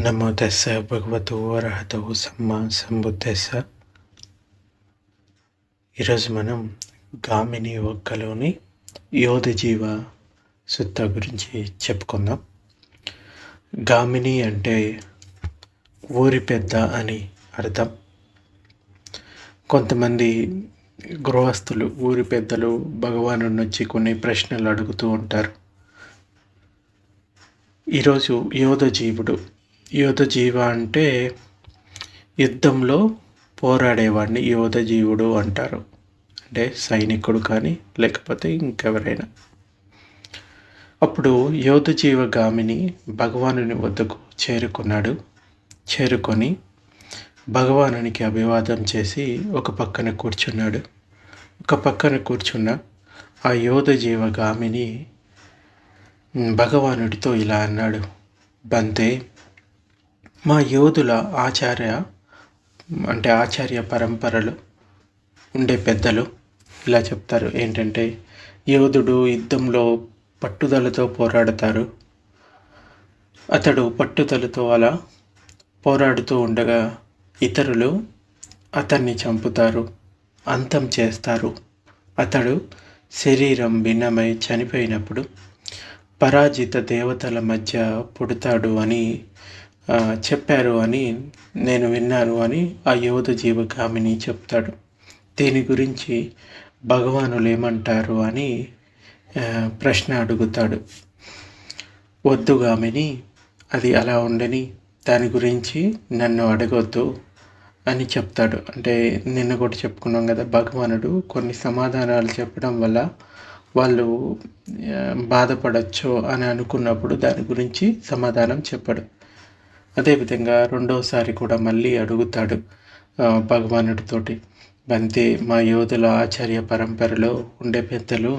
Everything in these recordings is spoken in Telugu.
నమో తెస్స భగవతు అర్హత సమ్మ సంబుద్ధెస్స ఈరోజు మనం గామిని ఒక్కలోని యోధ జీవ సుత్త గురించి చెప్పుకుందాం. గామిని అంటే ఊరి పెద్ద అని అర్థం. కొంతమంది గృహస్థులు ఊరి పెద్దలు భగవాను నుంచి కొన్ని ప్రశ్నలు అడుగుతూ ఉంటారు. ఈరోజు యోధ జీవుడు యోధ జీవ అంటే యుద్ధంలో పోరాడేవాడిని యోధ జీవుడు అంటారు. అంటే సైనికుడు కానీ లేకపోతే ఇంకెవరైనా. అప్పుడు యోధ జీవ గామిని భగవానుని వద్దకు చేరుకున్నాడు. చేరుకొని భగవానునికి అభివాదం చేసి ఒక పక్కన కూర్చున్నాడు. ఒక పక్కన కూర్చున్న ఆ యోధ జీవ గామిని భగవానుడితో ఇలా అన్నాడు. బంతే మా యోధుల ఆచార్య అంటే ఆచార్య పరంపరలు ఉండే పెద్దలు ఇలా చెప్తారు. ఏంటంటే యోధుడు యుద్ధంలో పట్టుదలతో పోరాడతారు. అతడు పట్టుదలతో అలా పోరాడుతూ ఉండగా ఇతరులు అతన్ని చంపుతారు అంతం చేస్తారు. అతడు శరీరం భిన్నమై చనిపోయినప్పుడు పరాజిత దేవతల మధ్య పుడతాడు అని చెప్పారు అని నేను విన్నాను అని ఆ యువత జీవకామిని చెప్తాడు. దీని గురించి భగవానులు ఏమంటారు అని ప్రశ్న అడుగుతాడు. వద్దుగామిని అది అలా ఉండని దాని గురించి నన్ను అడగొద్దు అని చెప్తాడు. అంటే నిన్న కూడా చెప్పుకున్నాం కదా భగవానుడు కొన్ని సమాధానాలు చెప్పడం వల్ల వాళ్ళు బాధపడచ్చు అని అనుకున్నప్పుడు దాని గురించి సమాధానం చెప్పడు. అదేవిధంగా రెండోసారి కూడా మళ్ళీ అడుగుతాడు భగవానుడితోటి. బంతి మా యోధుల ఆచార్య పరంపరలో ఉండే పెద్దలు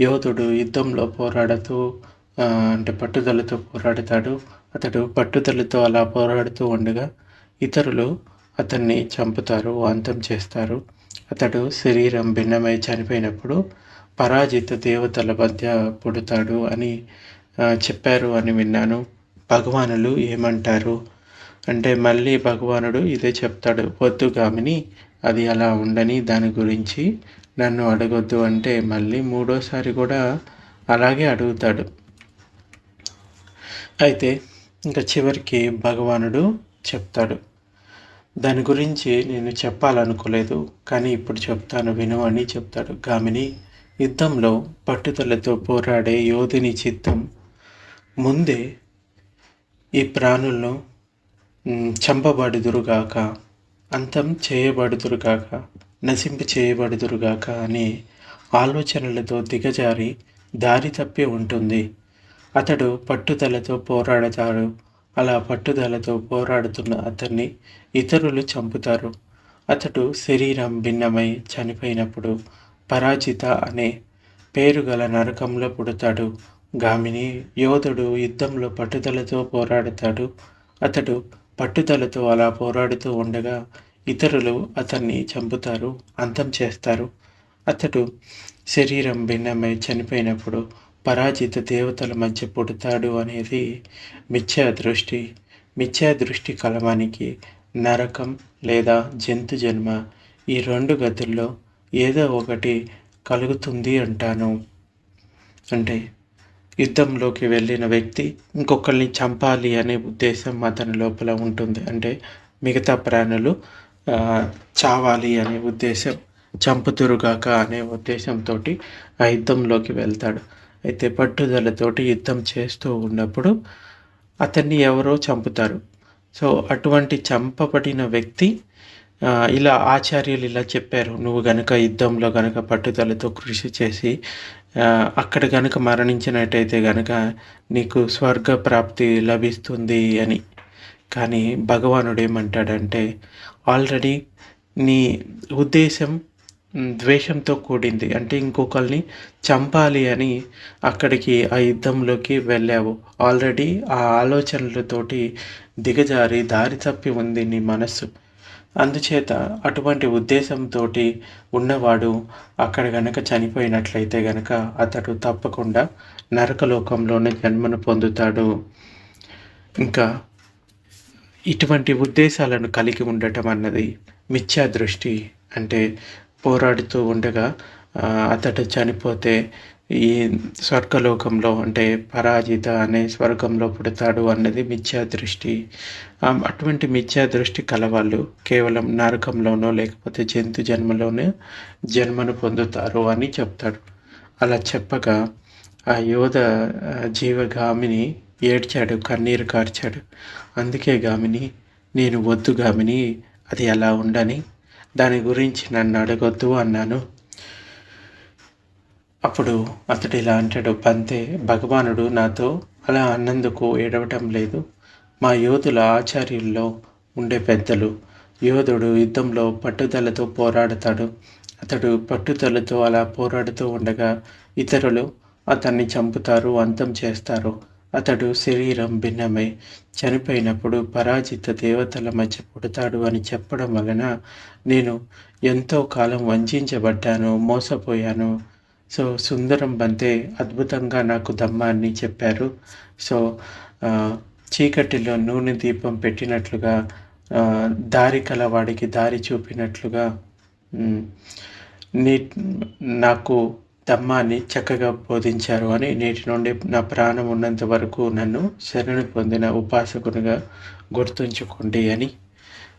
యోధుడు యుద్ధంలో పోరాడుతూ అంటే పట్టుదలతో పోరాడతాడు. అతడు పట్టుదలతో అలా పోరాడుతూ ఉండగా ఇతరులు అతన్ని చంపుతారు అంతం చేస్తారు. అతడు శరీరం భిన్నమై చనిపోయినప్పుడు పరాజిత దేవతల మధ్య పుడతాడు అని చెప్పారు అని విన్నాను. భగవానులు ఏమంటారు? అంటే మళ్ళీ భగవానుడు ఇదే చెప్తాడు పొద్దుగామిని అది అలా ఉండని దాని గురించి నన్ను అడగొద్దు. అంటే మళ్ళీ మూడోసారి కూడా అలాగే అడుగుతాడు. అయితే ఇంకా చివరికి భగవానుడు చెప్తాడు దాని గురించి నేను చెప్పాలనుకోలేదు కానీ ఇప్పుడు చెప్తాను విను అని చెప్తాడు. గామిని యుద్ధంలో పట్టుదలతో పోరాడే యోధిని చిత్తం ముందే ఈ ప్రాణులను చంపబడుదురుగాక అంతం చేయబడుదురుగాక నశింపు చేయబడుదురుగాక అనే ఆలోచనలతో దిగజారి దారి తప్పి ఉంటుంది. అతడు పట్టుదలతో పోరాడతాడు. అలా పట్టుదలతో పోరాడుతున్న అతన్ని ఇతరులు చంపుతారు. అతడు శరీరం భిన్నమై చనిపోయినప్పుడు పరాజిత అనే పేరు గల నరకంలో పుడతాడు. గామిని యోధుడు యుద్ధంలో పట్టుదలతో పోరాడతాడు. అతడు పట్టుదలతో అలా పోరాడుతూ ఉండగా ఇతరులు అతన్ని చంపుతారు అంతం చేస్తారు. అతడు శరీరం భిన్నమై చనిపోయినప్పుడు పరాజిత దేవతల మధ్య పుడతాడు అనేది మిథ్యా దృష్టి. మిథ్యా దృష్టి కలవానికి నరకం లేదా జంతు జన్మ ఈ రెండు గదుల్లో ఏదో ఒకటి కలుగుతుంది అంటాను. అంటే యుద్ధంలోకి వెళ్ళిన వ్యక్తి ఇంకొకరిని చంపాలి అనే ఉద్దేశం అతని లోపల ఉంటుంది. అంటే మిగతా ప్రాణులు చావాలి అనే ఉద్దేశం చంపుతురుగాక అనే ఉద్దేశంతో ఆ యుద్ధంలోకి వెళ్తాడు. అయితే పట్టుదలతోటి యుద్ధం చేస్తూ ఉన్నప్పుడు అతన్ని ఎవరో చంపుతారు. సో అటువంటి చంపబడిన వ్యక్తి ఇలా ఆచార్యులు ఇలా చెప్పారు. నువ్వు గనక యుద్ధంలో గనక పట్టుదలతో కృషి చేసి అక్కడ కనుక మరణించినట్టయితే కనుక నీకు స్వర్గ ప్రాప్తి లభిస్తుంది అని. కానీ భగవానుడు ఏమంటాడంటే ఆల్రెడీ నీ ఉద్దేశం ద్వేషంతో కూడింది. అంటే ఇంకొకరిని చంపాలి అని అక్కడికి ఆ యుద్ధంలోకి వెళ్ళావు. ఆల్రెడీ ఆ ఆలోచనలతోటి దిగజారి దారి తప్పి ఉంది నీ మనస్సు. అందుచేత అటువంటి ఉద్దేశంతో ఉన్నవాడు అక్కడ గనక చనిపోయినట్లయితే గనక అతడు తప్పకుండా నరకలోకంలోనే జన్మను పొందుతాడు. ఇంకా ఇటువంటి ఉద్దేశాలను కలిగి ఉండటం అన్నది మిథ్యా దృష్టి. అంటే పోరాడుతూ ఉండగా అతడు చనిపోతే ఈ స్వర్గలోకంలో అంటే పరాజిత అనే స్వర్గంలో పుడతాడు అన్నది మిథ్యా దృష్టి. అటువంటి మిథ్యా దృష్టి కలవాళ్ళు కేవలం నరకంలోనో లేకపోతే జంతు జన్మలోనే జన్మను పొందుతారు అని చెప్తాడు. అలా చెప్పగా ఆ యోధ జీవగామిని ఏడ్చాడు కన్నీరు కార్చాడు. అందుకే గామిని నేను వద్దు గామిని అది అలా ఉండని దాని గురించి నన్ను అడగొద్దు అన్నాను. అప్పుడు అతడు ఇలా అంటాడు పంతే భగవానుడు నాతో అలా అన్నందుకు ఏడవటం లేదు. మా యోధుల ఆచార్యుల్లో ఉండే పెద్దలు యోధుడు యుద్ధంలో పట్టుదలతో పోరాడతాడు. అతడు పట్టుదలతో అలా పోరాడుతూ ఉండగా ఇతరులు అతన్ని చంపుతారు అంతం చేస్తారు. అతడు శరీరం భిన్నమై. చనిపోయినప్పుడు పరాజిత దేవతల మధ్య పుడతాడు అని చెప్పడం వలన నేను ఎంతో కాలం వంచబడ్డాను మోసపోయాను. సో సుందరం బంతే అద్భుతంగా నాకు దమ్మాన్ని చెప్పారు. సో చీకటిలో నూనె దీపం పెట్టినట్లుగా దారి కలవాడికి దారి చూపినట్లుగా నీ నాకు దమ్మాన్ని చక్కగా బోధించారు అని నేటి నుండి నా ప్రాణం ఉన్నంత వరకు నన్ను శరణు పొందిన ఉపాసకునిగా గుర్తుంచుకోండి అని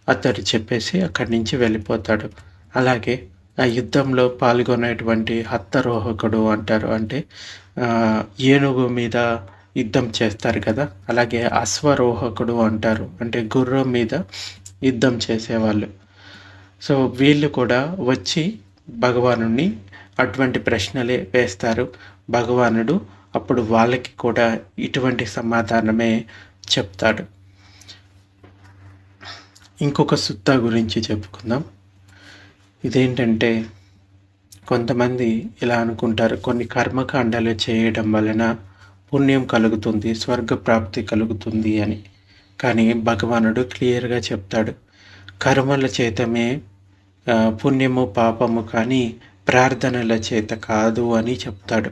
అతడు చెప్పేసి అక్కడి నుంచి వెళ్ళిపోతాడు. అలాగే ఆ యుద్ధంలో పాల్గొనేటువంటి హత్తరోహకుడు అంటారు. అంటే ఏనుగు మీద యుద్ధం చేస్తారు కదా. అలాగే అశ్వరోహకుడు అంటారు. అంటే గుర్రం మీద యుద్ధం చేసేవాళ్ళు. సో వీళ్ళు కూడా వచ్చి భగవానుని అటువంటి ప్రశ్నలే వేస్తారు. భగవానుడు అప్పుడు వాళ్ళకి కూడా ఇటువంటి సమాధానమే చెప్తాడు. ఇంకొక సుత్త గురించి చెప్పుకుందాం. ఇదేంటంటే కొంతమంది ఇలా అనుకుంటారు కొన్ని కర్మకాండాలు చేయడం వలన పుణ్యం కలుగుతుంది స్వర్గ ప్రాప్తి కలుగుతుంది అని. కానీ భగవానుడు క్లియర్గా చెప్తాడు కర్మల చేతమే పుణ్యము పాపము కానీ ప్రార్థనల చేత కాదు అని చెప్తాడు.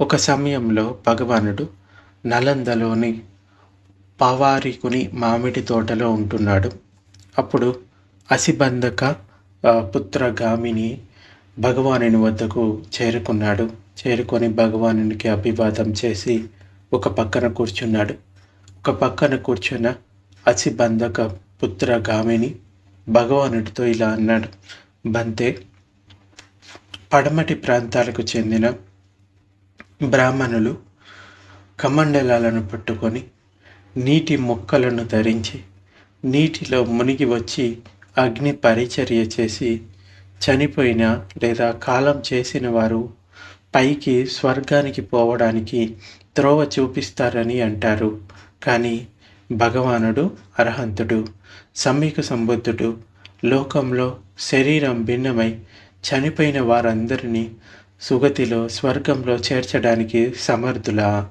ఒక సమయంలో భగవానుడు నలందలోని పవారికుని మామిడి తోటలో ఉంటున్నాడు. అప్పుడు అసిబంధక పుత్రగామిని భగవానుని వద్దకు చేరుకున్నాడు. చేరుకొని భగవానునికి అభివాదం చేసి ఒక పక్కన కూర్చున్నాడు. ఒక పక్కన కూర్చున్న అసిబంధక పుత్రగామిని భగవానుడితో ఇలా అన్నాడు. బంతే పడమటి ప్రాంతాలకు చెందిన బ్రాహ్మణులు కమండలాలను పట్టుకొని నీటి మొక్కలను ధరించి నీటిలో మునిగి వచ్చి అగ్ని పరిచర్య చేసి చనిపోయిన లేదా కాలం చేసిన వారు పైకి స్వర్గానికి పోవడానికి త్రోవ చూపిస్తారని అంటారు. కానీ భగవానుడు అర్హంతుడు సమీక సంబుద్ధుడు. లోకంలో శరీరం భిన్నమై చనిపోయిన వారందరినీ సుగతిలో స్వర్గంలో చేర్చడానికి సమర్థులా.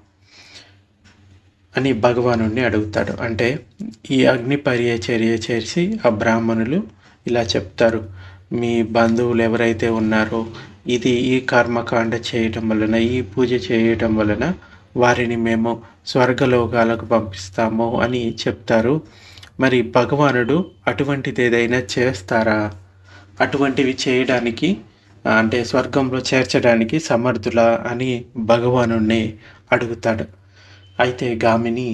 అని భగవాను అడుగుతాడు. అంటే ఈ అగ్ని చర్య చేసి ఆ బ్రాహ్మణులు ఇలా చెప్తారు. మీ బంధువులు ఎవరైతే ఉన్నారో ఇది ఈ కర్మకాండ చేయటం వలన ఈ పూజ చేయటం వలన వారిని మేము స్వర్గలోకాలకు పంపిస్తాము అని చెప్తారు. మరి భగవానుడు అటువంటిది ఏదైనా చేస్తారా? అటువంటివి చేయడానికి అంటే స్వర్గంలో చేర్చడానికి సమర్థులా అని భగవాను అడుగుతాడు. అయితే గామిని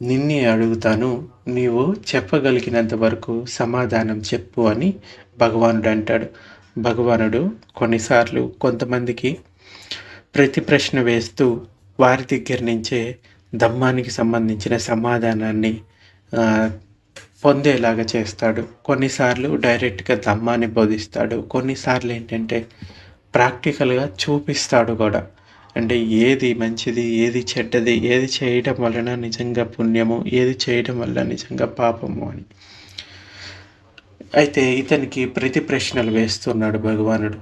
నిన్నే అడుగుతాను నీవు చెప్పగలిగినంత వరకు సమాధానం చెప్పు అని భగవానుడు అంటాడు భగవానుడు కొన్నిసార్లు కొంతమందికి ప్రతి ప్రశ్న వేస్తూ వారి దగ్గర నుంచే ధమ్మానికి సంబంధించిన సమాధానాన్ని పొందేలాగా చేస్తాడు. కొన్నిసార్లు డైరెక్ట్గా ధమ్మాన్ని బోధిస్తాడు. కొన్నిసార్లు ఏంటంటే ప్రాక్టికల్గా చూపిస్తాడు కూడా. అంటే ఏది మంచిది ఏది చెడ్డది ఏది చేయటం వలన నిజంగా పుణ్యము ఏది చేయడం వల్ల నిజంగా పాపము అని. అయితే ఇతనికి ప్రతి ప్రశ్నలు వేస్తున్నాడు భగవానుడు.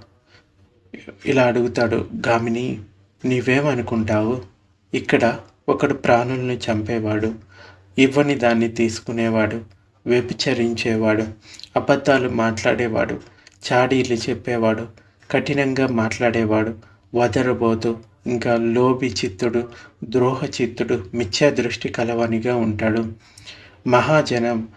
ఇలా అడుగుతాడు గామిని నీవేమనుకుంటావు? ఇక్కడ ఒకడు ప్రాణుల్ని చంపేవాడు ఇవ్వని దాన్ని తీసుకునేవాడు వ్యభిచరించేవాడు అబద్ధాలు మాట్లాడేవాడు చాడీలు చెప్పేవాడు కఠినంగా మాట్లాడేవాడు వదరబోతు ఇంకా లోభి చిత్తుడు ద్రోహ చిత్తుడు మిథ్యా దృష్టి కలవనిగా ఉంటాడు. మహాజనం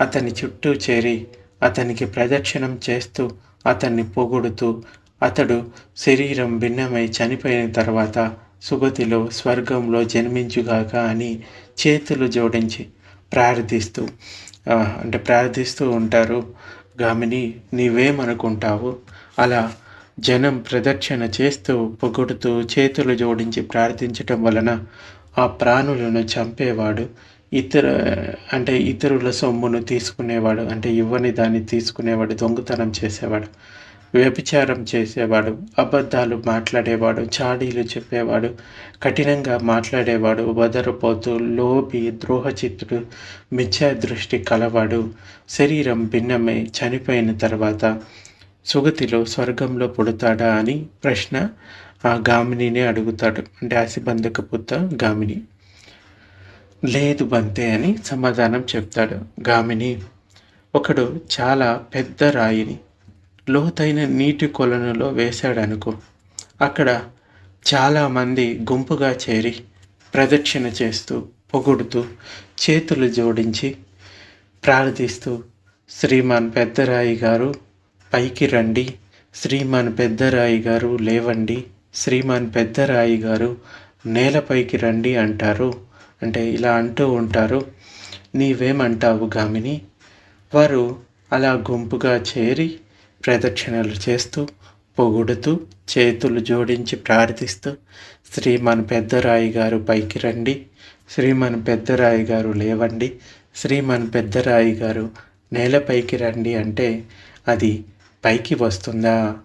అతని చుట్టూ చేరి అతనికి ప్రదక్షిణం చేస్తూ అతన్ని పొగుడుతూ అతడు శరీరం భిన్నమై చనిపోయిన తర్వాత సుగతిలో స్వర్గంలో జన్మించుగాక అని చేతులు జోడించి ప్రార్థిస్తూ అంటే ప్రార్థిస్తూ ఉంటారు. గామిని నీవేమనుకుంటావు? అలా జనం ప్రదక్షిణ చేస్తూ పొగుడుతూ చేతులు జోడించి ప్రార్థించటం వలన ఆ ప్రాణులను చంపేవాడు ఇతర అంటే ఇతరుల సొమ్మును తీసుకునేవాడు అంటే ఇవ్వని దాన్ని తీసుకునేవాడు దొంగతనం చేసేవాడు వ్యభిచారం చేసేవాడు అబద్ధాలు మాట్లాడేవాడు చాడీలు చెప్పేవాడు కఠినంగా మాట్లాడేవాడు వదరపోతూ లోపి ద్రోహచిత్తుడు మిథ్యా దృష్టి కలవాడు శరీరం భిన్నమై చనిపోయిన తర్వాత సుగతిలో స్వర్గంలో పుడతాడా అని ప్రశ్న ఆ గామినినే అడుగుతాడు. అంటే ఆసిబంధక పుత్త గామిని. లేదు బంతే అని సమాధానం చెప్తాడు గామిని. ఒకడు చాలా పెద్ద రాయిని. లోతైన నీటి కొలనులో వేశాడనుకో. అక్కడ చాలామంది గుంపుగా చేరి ప్రదక్షిణ చేస్తూ పొగుడుతూ చేతులు జోడించి ప్రార్థిస్తూ శ్రీమాన్ పెద్దరాయి గారు పైకి రండి. శ్రీమాన్ పెద్దరాయి గారు లేవండి. శ్రీమాన్ పెద్దరాయి గారు నేలపైకి రండి అంటారు. అంటే ఇలా అంటూ ఉంటారు. నీవేమంటావు గామిని? వారు అలా గుంపుగా చేరి ప్రదక్షిణలు చేస్తూ పొగుడుతూ చేతులు జోడించి ప్రార్థిస్తూ శ్రీమాన్ పెద్దరాయి గారు పైకి రండి. శ్రీమాన్ పెద్దరాయి గారు లేవండి. శ్రీమాన్ పెద్దరాయి గారు నేలపైకి రండి అంటే అది పైకి వస్తుందా?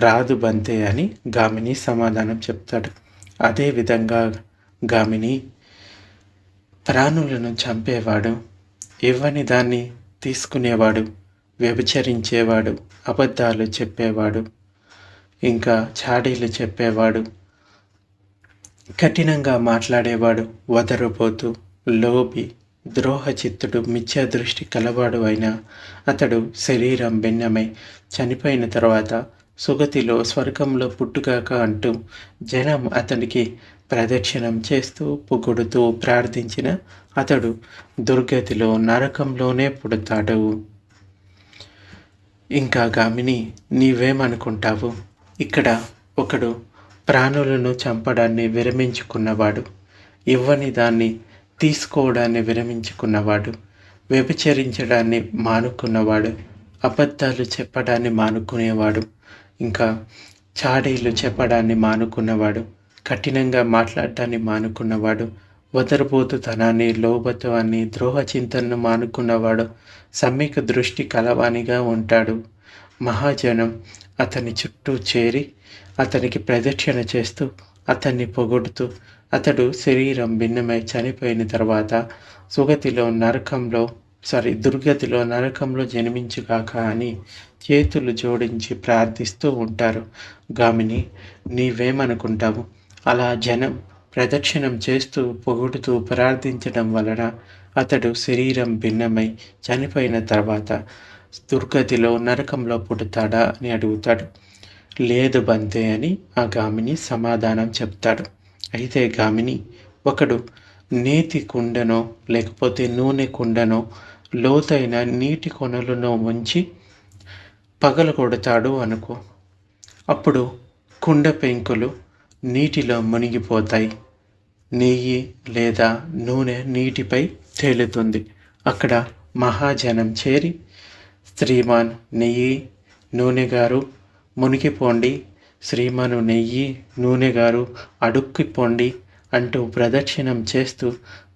రాదు బంతే అని గామిని సమాధానం చెప్తాడు. అదేవిధంగా గామిని ప్రాణులను చంపేవాడు ఇవ్వని దాన్ని తీసుకునేవాడు వ్యభిచరించేవాడు అబద్ధాలు చెప్పేవాడు ఇంకా చాడీలు చెప్పేవాడు కఠినంగా మాట్లాడేవాడు వదరపోతూ లోబి ద్రోహచిత్తుడు మిథ్యా దృష్టి కలవాడు అయినా అతడు శరీరం భిన్నమై చనిపోయిన తర్వాత సుగతిలో స్వర్గంలో పుట్టుగాక అంటూ జనం అతనికి ప్రదక్షిణం చేస్తూ పొగుడుతూ ప్రార్థించిన అతడు దుర్గతిలో నరకంలోనే పుడతాడు. ఇంకా గామిని నీవేమనుకుంటావు? ఇక్కడ ఒకడు ప్రాణులను చంపడాన్ని విరమించుకున్నవాడు. ఇవ్వని దాన్ని తీసుకోవడాన్ని విరమించుకున్నవాడు వ్యభిచరించడాన్ని మానుకున్నవాడు అబద్ధాలు చెప్పడాన్ని మానుకునేవాడు ఇంకా చాడీలు చెప్పడాన్ని మానుకున్నవాడు కఠినంగా మాట్లాడటాన్ని మానుకున్నవాడు వదరబోతుతనాన్ని లోబత్వాన్ని ద్రోహ చింతనను మానుకున్నవాడు సమ్మిక దృష్టి కలవానిగా ఉంటాడు. మహాజనం అతని చుట్టూ చేరి అతనికి ప్రదక్షిణ చేస్తూ అతన్ని పొగుడుతూ అతడు శరీరం భిన్నమై చనిపోయిన తర్వాత సుగతిలో నరకంలో సారీ దుర్గతిలో నరకంలో జన్మించుగాక అని చేతులు జోడించి ప్రార్థిస్తూ ఉంటారు. గామిని నీవేమనుకుంటావు? అలా జనం ప్రదక్షిణం చేస్తూ పొగుడుతూ ప్రార్థించడం వలన అతడు శరీరం భిన్నమై చనిపోయిన తర్వాత దుర్గతిలో నరకంలో పుడతాడా అని అడుగుతాడు. లేదు బంతే అని ఆ గామిని సమాధానం చెప్తాడు. అయితే గామిని ఒకడు నేతి కుండనో లేకపోతే నూనె కుండనో లోతైన నీటి కొనలను ఉంచి పగలగొడతాడు అనుకో. అప్పుడు కుండ పెంకులు నీటిలో మునిగిపోతాయి. నెయ్యి లేదా నూనె నీటిపై తేలుతుంది. అక్కడ మహాజనం చేరి శ్రీమాన్ నెయ్యి నూనె గారు మునిగిపోండి శ్రీమాను నెయ్యి నూనె గారు అడుక్కిపోండి అంటూ ప్రదక్షిణం చేస్తూ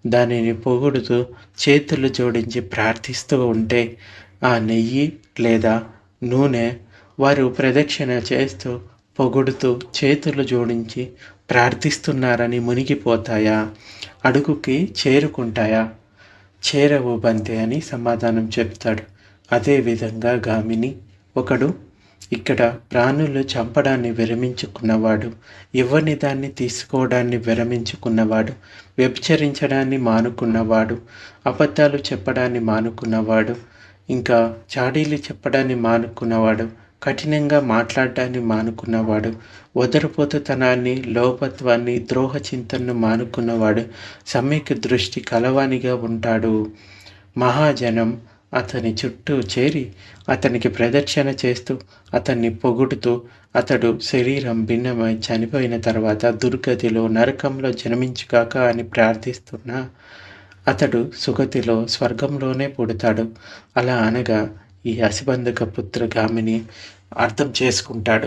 దానిని పొగుడుతూ చేతులు జోడించి ప్రార్థిస్తూ ఉంటే ఆ నెయ్యి లేదా నూనె వారు ప్రదక్షిణ చేస్తూ పొగుడుతూ చేతులు జోడించి ప్రార్థిస్తున్నారని మునిగిపోతాయా? అడుగుకి చేరుకుంటాయా? చేరవు బంతే అని సమాధానం చెప్తాడు. అదేవిధంగా గామిని ఒకడు ఇక్కడ ప్రాణులు చంపడాన్ని విరమించుకున్నవాడు ఇవ్వని దాన్ని తీసుకోవడాన్ని విరమించుకున్నవాడు వ్యభిచరించడాన్ని మానుకున్నవాడు అబద్ధాలు చెప్పడాన్ని మానుకున్నవాడు ఇంకా చాడీలు చెప్పడాన్ని మానుకున్నవాడు కఠినంగా మాట్లాడడాన్ని మానుకున్నవాడు వదరపోతుతనాన్ని లోపత్వాన్ని ద్రోహ చింతనను మానుకున్నవాడు సమ్యక్ దృష్టి కలవానిగా ఉంటాడు. మహాజనం అతని చుట్టూ చేరి అతనికి ప్రదర్శన చేస్తూ అతన్ని పొగుడుతూ అతడు శరీరం భిన్నమై చనిపోయిన తర్వాత దుర్గతిలో నరకంలో జన్మించుగాక అని ప్రార్థిస్తున్నా. అతడు సుగతిలో స్వర్గంలోనే పుడతాడు. అలా అనగా ఈ అసిబంధక పుత్రగామిని అర్థం చేసుకుంటాడు.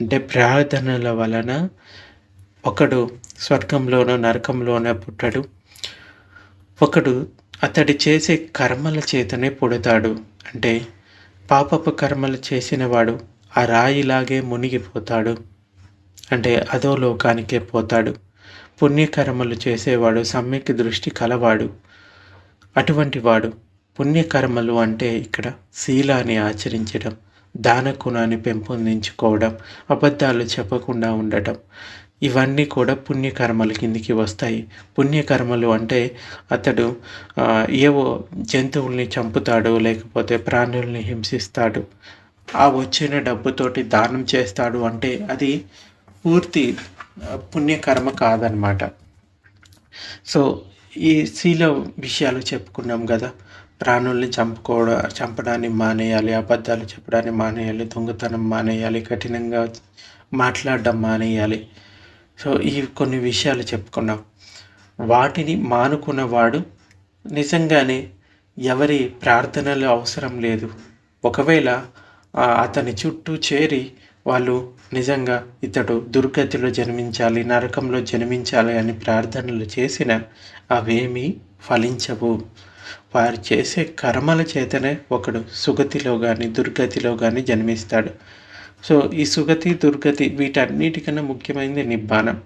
అంటే ప్రార్థనల వలన ఒకడు స్వర్గంలోనో నరకంలోనో పుట్టడు. ఒకడు అతడు చేసే కర్మల చేతనే పుడతాడు. అంటే పాపపు కర్మలు చేసినవాడు ఆ రాయిలాగే మునిగిపోతాడు. అంటే అదో లోకానికే పోతాడు. పుణ్యకర్మలు చేసేవాడు సమ్యక్ దృష్టి కలవాడు. అటువంటి వాడు పుణ్యకర్మలు అంటే ఇక్కడ శీలాన్ని ఆచరించడం దాన గుణాన్ని పెంపొందించుకోవడం అబద్ధాలు చెప్పకుండా ఉండటం. ఇవన్నీ కూడా పుణ్యకర్మల కిందికి వస్తాయి. పుణ్యకర్మలు అంటే అతడు ఏవో జంతువుల్ని చంపుతాడు లేకపోతే ప్రాణుల్ని హింసిస్తాడు. ఆ వచ్చిన డబ్బుతోటి దానం చేస్తాడు అంటే అది పూర్తి పుణ్యకర్మ కాదనమాట. సో ఈ శీల విషయాలు చెప్పుకున్నాం కదా. ప్రాణుల్ని చంపుకోవడం చంపడాన్ని మానేయాలి అబద్ధాలు చెప్పడాన్ని మానేయాలి దొంగతనం మానేయాలి కఠినంగా మాట్లాడడం మానేయాలి. సో ఈ కొన్ని విషయాలు చెప్పుకున్నాం. వాటిని మానుకున్నవాడు నిజంగానే ఎవరి ప్రార్థనలు అవసరం లేదు. ఒకవేళ అతని చుట్టూ చేరి వాళ్ళు నిజంగా ఇతడు దుర్గతిలో జన్మించాలి నరకంలో జన్మించాలి అని ప్రార్థనలు చేసిన అవేమీ ఫలించవు. వారు చేసే కర్మల చేతనే ఒకడు సుగతిలో కానీ దుర్గతిలో కానీ జన్మిస్తాడు. సో ఈ సుగతి దుర్గతి వీటన్నిటికన్నా ముఖ్యమైనది నిబ్బానం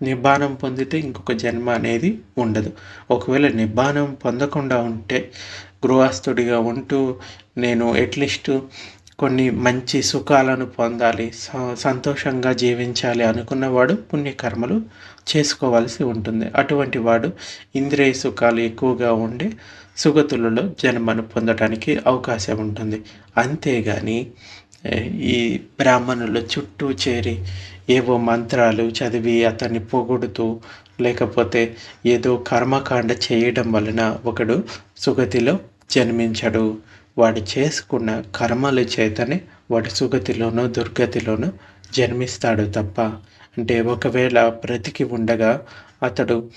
నిబ్బానం పొందితే ఇంకొక జన్మ అనేది ఉండదు. ఒకవేళ నిబ్బానం పొందకుండా ఉంటే గృహస్థుడిగా ఉంటూ నేను అట్లీస్ట్ కొన్ని మంచి సుఖాలను పొందాలి సంతోషంగా జీవించాలి అనుకున్నవాడు పుణ్యకర్మలు చేసుకోవాల్సి ఉంటుంది. అటువంటి వాడు ఇంద్రియ సుఖాలు ఎక్కువగా ఉండే సుగతులలో జన్మను పొందడానికి అవకాశం ఉంటుంది. అంతేగాని ఈ బ్రాహ్మణుల చుట్టూ చేరి ఏవో మంత్రాలు చదివి అతన్ని పొగుడుతూ లేకపోతే ఏదో కర్మకాండ చేయడం వలన ఒకడు సుగతిలో జన్మించడు. వాడు చేసుకున్న కర్మల చేతనే వాడు సుగతిలోనూ దుర్గతిలోనూ జన్మిస్తాడు తప్ప. అంటే ఒకవేళ బ్రతికి ఉండగా అతడు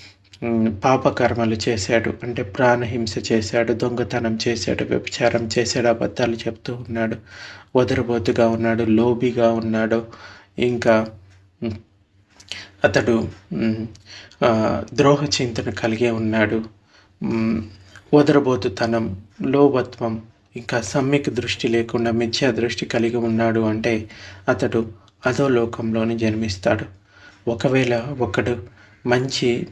పాపకర్మలు చేశాడు. అంటే ప్రాణహింస చేశాడు దొంగతనం చేశాడు వ్యభిచారం చేశాడు అబద్ధాలు చెప్తూ ఉన్నాడు. వదరబోతుగా ఉన్నాడు లోబీగా ఉన్నాడు. ఇంకా అతడు ద్రోహ చింతన కలిగి ఉన్నాడు. వదరబోతుతనం లోభత్వం ఇంకా సమ్యక్ దృష్టి లేకుండా మిథ్యా దృష్టి కలిగి ఉన్నాడు అంటే అతడు అధోలోకంలోని జన్మిస్తాడు. ఒకవేళ ఒకడు మంచి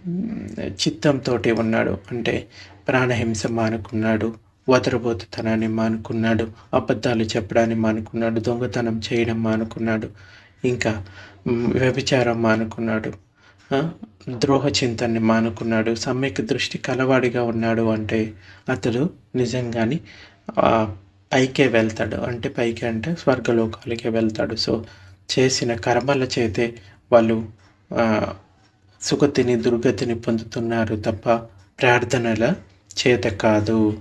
చిత్తంతో ఉన్నాడు. అంటే ప్రాణహింస మానుకున్నాడు వదరబోతుతనాన్ని మానుకున్నాడు అబద్ధాలు చెప్పడాన్ని మానుకున్నాడు దొంగతనం చేయడం మానుకున్నాడు ఇంకా వ్యభిచారం మానుకున్నాడు ద్రోహ చింతన్ని మానుకున్నాడు సమ్యక్ దృష్టి కలవాడిగా ఉన్నాడు అంటే అతడు నిజంగాని పైకే వెళ్తాడు. అంటే పైకి అంటే స్వర్గలోకాలకే వెళ్తాడు. సో చేసిన కర్మల చేతే వాళ్ళు సుగతిని దుర్గతిని పొందుతున్నారు తప్ప ప్రార్థనల చేత కాదు.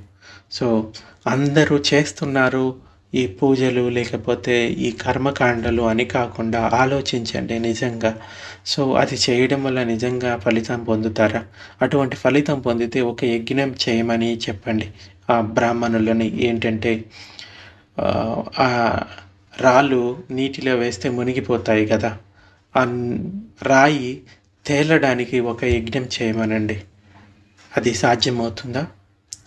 సో అందరూ చేస్తున్నారు ఈ పూజలు లేకపోతే ఈ కర్మకాండలు అని కాకుండా ఆలోచించండి నిజంగా. సో అది చేయడం వల్ల నిజంగా ఫలితం పొందుతారా? అటువంటి ఫలితం పొందితే ఒక యజ్ఞం చేయమని చెప్పండి. ఆ బ్రాహ్మణులని ఏంటంటే ఆ రాళ్ళు నీటిలో వేస్తే మునిగిపోతాయి కదా. ఆ రాయి తేలడానికి ఒక యజ్ఞం చేయమనండి. అది సాధ్యమవుతుందా?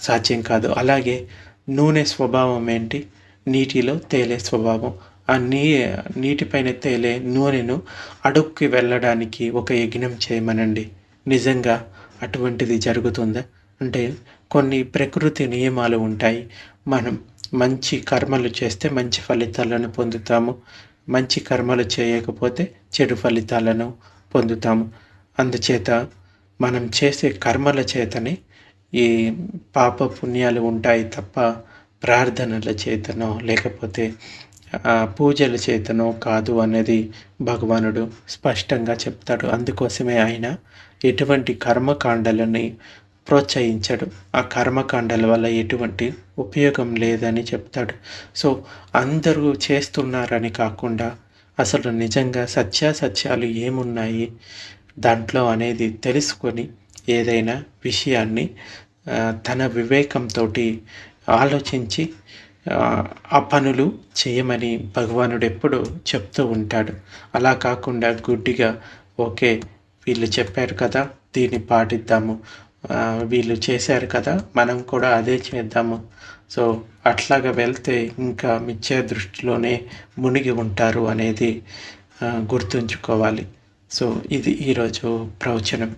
సాధ్యం కాదు. అలాగే నూనె స్వభావం ఏంటి? నీటిలో తేలే స్వభావం. ఆ నీ నీటిపైన తేలే నూనెను అడుక్కి వెళ్ళడానికి ఒక యజ్ఞం చేయమనండి. నిజంగా అటువంటిది జరుగుతుందా? అంటే కొన్ని ప్రకృతి నియమాలు ఉంటాయి. మనం మంచి కర్మలు చేస్తే మంచి ఫలితాలను పొందుతాము. మంచి కర్మలు చేయకపోతే చెడు ఫలితాలను పొందుతాము. అందుచేత మనం చేసే కర్మల చేతనే ఈ పాప పుణ్యాలు ఉంటాయి తప్ప ప్రార్థనల చేతనో లేకపోతే పూజల చేతనో కాదు అనేది భగవానుడు స్పష్టంగా చెప్తాడు. అందుకోసమే ఆయన ఎటువంటి కర్మకాండలని ప్రోత్సహించడు. ఆ కర్మకాండల వల్ల ఎటువంటి ఉపయోగం లేదని చెప్తాడు. సో అందరూ చేస్తున్నారని కాకుండా అసలు నిజంగా సత్యాసత్యాలు ఏమున్నాయి? దాంట్లో అనేది తెలుసుకొని ఏదైనా విషయాన్ని తన వివేకంతో ఆలోచించి ఆ, పనులు చేయమని భగవానుడు ఎప్పుడు చెప్తూ ఉంటాడు. అలా కాకుండా గుడ్డిగా ఓకే వీళ్ళు చెప్పారు కదా దీన్ని పాటిద్దాము. వీళ్ళు చేశారు కదా మనం కూడా అదే చేద్దాము. సో అట్లాగా వెళ్తే ఇంకా మిథ్యా దృష్టిలోనే మునిగి ఉంటారు అనేది గుర్తుంచుకోవాలి. సో ఇది ఈరోజు ప్రవచనం.